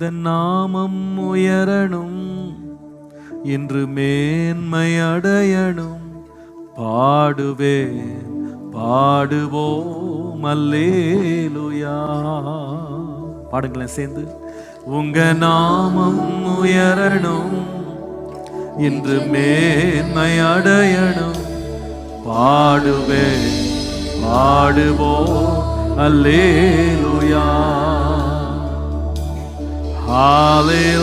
இந்த நாமம் உயரணும் இன்று மேன்மை அடையணும். பாடுவேன் பாடுவோம் அல்லேலுயா. பாடுங்களேன் சேர்ந்து. உங்க நாமம் உயரணும் இன்று மேன்மை அடையணும். பாடுவேன் பாடுவோம் அல்லேலுயா. Hallelujah.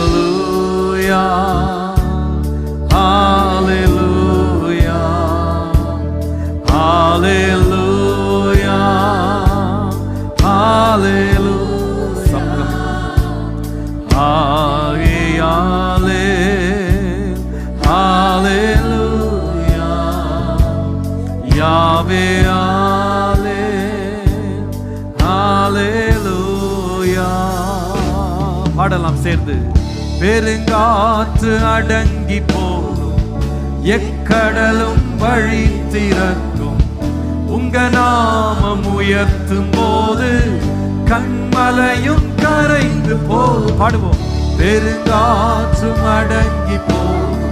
பாடலாம் சேர்ந்து. பெருங்காற்று அடங்கி போகும். எக்கடலும் வழி திறக்கும். உங்க நாமம் உயர்த்தும் போது கண்மலையும் கரைந்து போ பாடுவோம். பெருங்காற்றும் அடங்கி போகும்.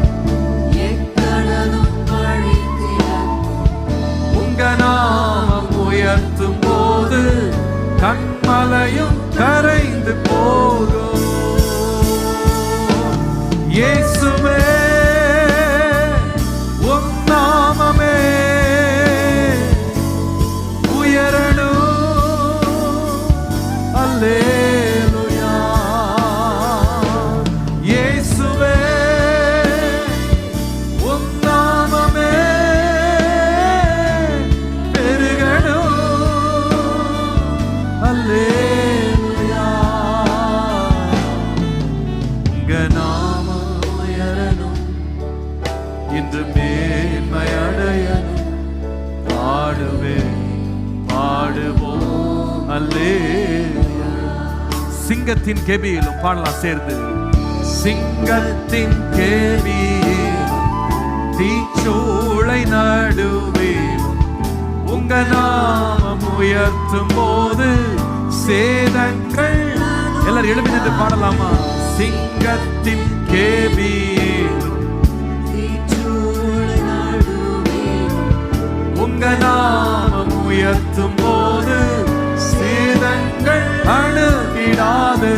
உங்க நாமம் உயர்த்தும் போது கண்மலையும் கரைந்து போகும் இயேசுவே உம் நாமமே உயரணும். அல்லே எங்க நாமம் உயரணும் இன்று மேன்மை அடையணும். பாடுவேன் பாடுவோம். அல்லே சிங்கத்தின் கெபியிலும் பாடலாம் சேர்ந்து. சிங்கத்தின் கேபியிலும் தீச்சூளை நடுவே உங்க நாமம் உயர்த்தும் போது சேதங்கள். எல்லாரும் எழுப்பி நின்று பாடலாமா? சிங்கத்தின் கேபி. தீச்சூளை உங்க நாமம் உயர்த்தும் போது சேதங்கள் அணுகிடாது.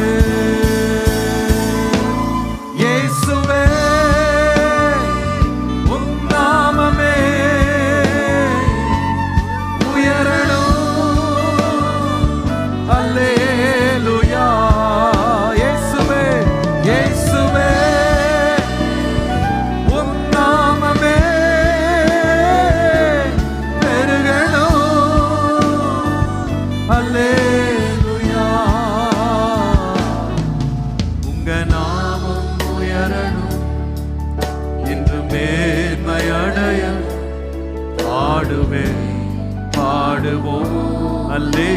நாமம் இன்று என்று மேன்மை அடைய பாடுவோம். அல்லே.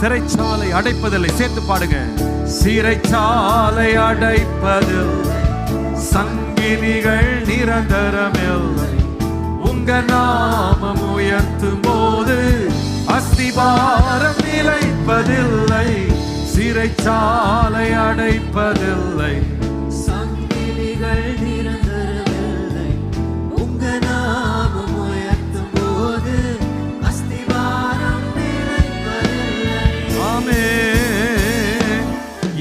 சிறைச்சாலை அடைப்பதில்லை சேர்த்து பாடுங்க. சிறைச்சாலை அடைப்பது சங்கினிகள் நிரந்தரமில்லை. உங்க நாமம் உயர்த்தும் போது அஸ்திபாரம் நிலைப்பதில்லை. சிறைச்சாலை அடைப்பதில்லை. சங்கிலிகள் நிரந்தரமில்லை உங்க நாமம் உயர்த்தும் போது அஸ்திவாரம் நிலைப்பதில்லை. ஆமே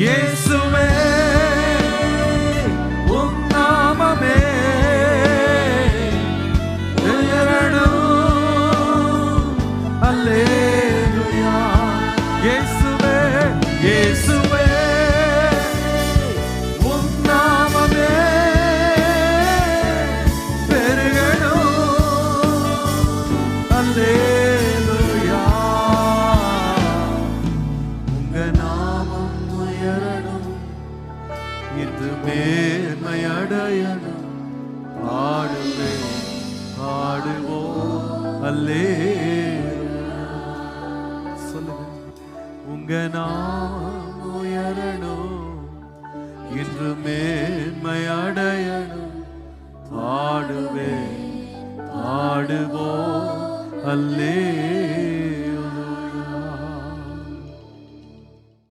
இயேசுவே உம் இன்று மேன்மை அடையணும். பாடுவே பாடுவோ அல்லே சொல்லுங்க. உங்க நாம் உயரணும். இன்று மேன்மை அடையணும். பாடுவே பாடுவோ அல்லே